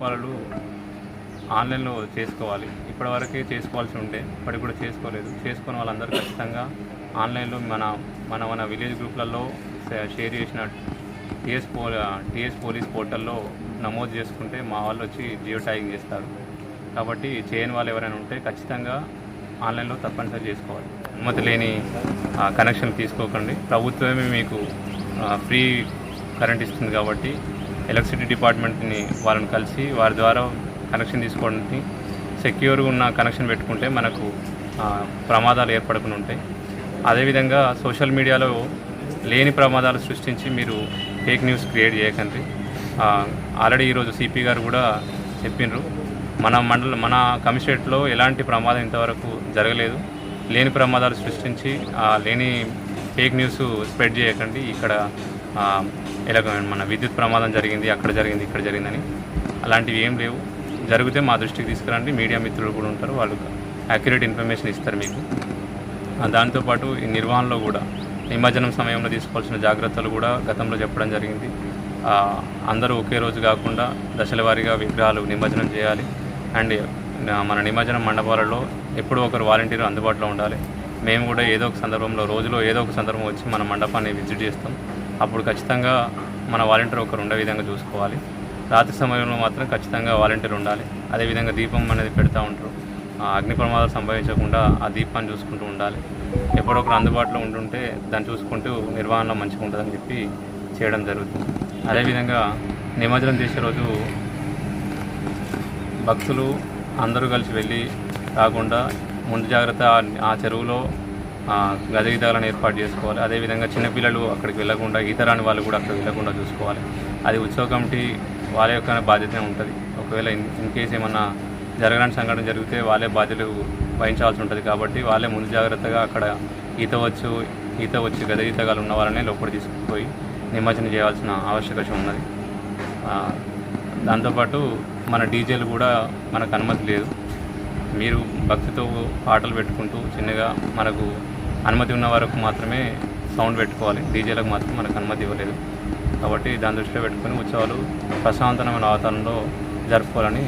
వాళ్ళు ఆన్లైన్లో చేసుకోవాలి. ఇప్పటివరకే చేసుకోవాల్సి ఉండే ఇప్పటికి కూడా చేసుకోలేదు. చేసుకున్న వాళ్ళందరూ ఖచ్చితంగా ఆన్లైన్లో మన మన మన విలేజ్ గ్రూప్లలో షేర్ చేసిన టీఎస్ పో టీఎస్ పోలీస్ పోర్టల్లో నమోదు చేసుకుంటే మా వాళ్ళు వచ్చి జియో ట్యాగింగ్ చేస్తారు. కాబట్టి చేయని వాళ్ళు ఎవరైనా ఉంటే ఖచ్చితంగా ఆన్లైన్లో తప్పనిసరి చేసుకోవాలి. అనుమతి లేని కనెక్షన్ తీసుకోకండి. ప్రభుత్వమే మీకు ఫ్రీ కరెంట్ ఇస్తుంది కాబట్టి ఎలక్ట్రిసిటీ డిపార్ట్మెంట్ని వాళ్ళని కలిసి వారి ద్వారా కనెక్షన్ తీసుకోవడానికి సెక్యూర్గా ఉన్న కనెక్షన్ పెట్టుకుంటే మనకు ప్రమాదాలు ఏర్పడకుండా ఉంటాయి. అదేవిధంగా సోషల్ మీడియాలో లేని ప్రమాదాలు సృష్టించి మీరు ఫేక్ న్యూస్ క్రియేట్ చేయకండి. ఆల్రెడీ ఈరోజు సిపి గారు కూడా చెప్పిండ్రు మన మండల మన కమిషనరేట్లో ఎలాంటి ప్రమాదం ఇంతవరకు జరగలేదు. లేని ప్రమాదాలు సృష్టించి లేని ఫేక్ న్యూస్ స్ప్రెడ్ చేయకండి. ఇక్కడ ఇలా మన విద్యుత్ ప్రమాదం జరిగింది అక్కడ జరిగింది ఇక్కడ జరిగిందని. అలాంటివి ఏం లేవు. జరిగితే మా దృష్టికి తీసుకురండి. మీడియా మిత్రులు కూడా ఉంటారు. వాళ్ళు యాక్యురేట్ ఇన్ఫర్మేషన్ ఇస్తారు మీకు. దాంతోపాటు ఈ నిర్వహణలో కూడా నిమజ్జనం సమయంలో తీసుకోవాల్సిన జాగ్రత్తలు కూడా గతంలో చెప్పడం జరిగింది. అందరూ ఒకే రోజు కాకుండా దశల వారీగా విగ్రహాలు నిమజ్జనం చేయాలి. అండ్ మన నిమజ్జనం మండపాలలో ఎప్పుడూ ఒకరు వాలంటీర్ అందుబాటులో ఉండాలి. మేము కూడా ఏదో ఒక సందర్భంలో రోజులో ఏదో ఒక సందర్భం వచ్చి మన మండపాన్ని విజిట్ చేస్తాం. అప్పుడు ఖచ్చితంగా మన వాలంటీర్ ఒకరు ఉండే విధంగా చూసుకోవాలి. రాత్రి సమయంలో మాత్రం ఖచ్చితంగా వాలంటీర్ ఉండాలి. అదేవిధంగా దీపం అనేది పెడతా ఉంటారు. ఆ అగ్ని ప్రమాదాలు సంభవించకుండా ఆ దీపాన్ని చూసుకుంటూ ఉండాలి. ఎప్పుడొకరు అందుబాటులో ఉంటుంటే దాన్ని చూసుకుంటూ నిర్వహణ మంచిగా ఉంటుందని చెప్పి చేయడం జరుగుతుంది. అదేవిధంగా నిమజ్జనం చేసే రోజు భక్తులు అందరూ కలిసి వెళ్ళి కాకుండా ముందు జాగ్రత్త ఆ చెరువులో ఆ, ఏర్పాటు చేసుకోవాలి. అదేవిధంగా చిన్నపిల్లలు అక్కడికి వెళ్ళకుండా ఈత రాని వాళ్ళు కూడా అక్కడికి వెళ్ళకుండా చూసుకోవాలి. అది ఉత్సవ కమిటీ వాళ్ళ యొక్క బాధ్యత ఉంటుంది. ఒకవేళ ఇన్ ఇన్ కేసు ఏమన్నా జరగని సంఘటన జరిగితే వాళ్ళే బాధ్యతలు వహించాల్సి ఉంటుంది కాబట్టి వాళ్ళే ముందు జాగ్రత్తగా అక్కడ ఈత వచ్చు ఈత వచ్చి గద ఈతగాలు ఉన్న వాళ్ళనే లోపల తీసుకుపోయి నిమజ్జనం చేయాల్సిన ఆవశ్యకత ఉన్నది. దాంతోపాటు మన డీజేలు కూడా మనకు అనుమతి లేదు. మీరు భక్తితో పాటలు పెట్టుకుంటూ చిన్నగా మనకు అనుమతి ఉన్న వరకు మాత్రమే సౌండ్ పెట్టుకోవాలి. డీజేలకు మాత్రం మనకు అనుమతి ఇవ్వలేదు. కాబట్టి దాని దృష్టిలో పెట్టుకొని ఉత్సవాలు ప్రశాంతమైన వాతావరణంలో జరుపుకోవాలని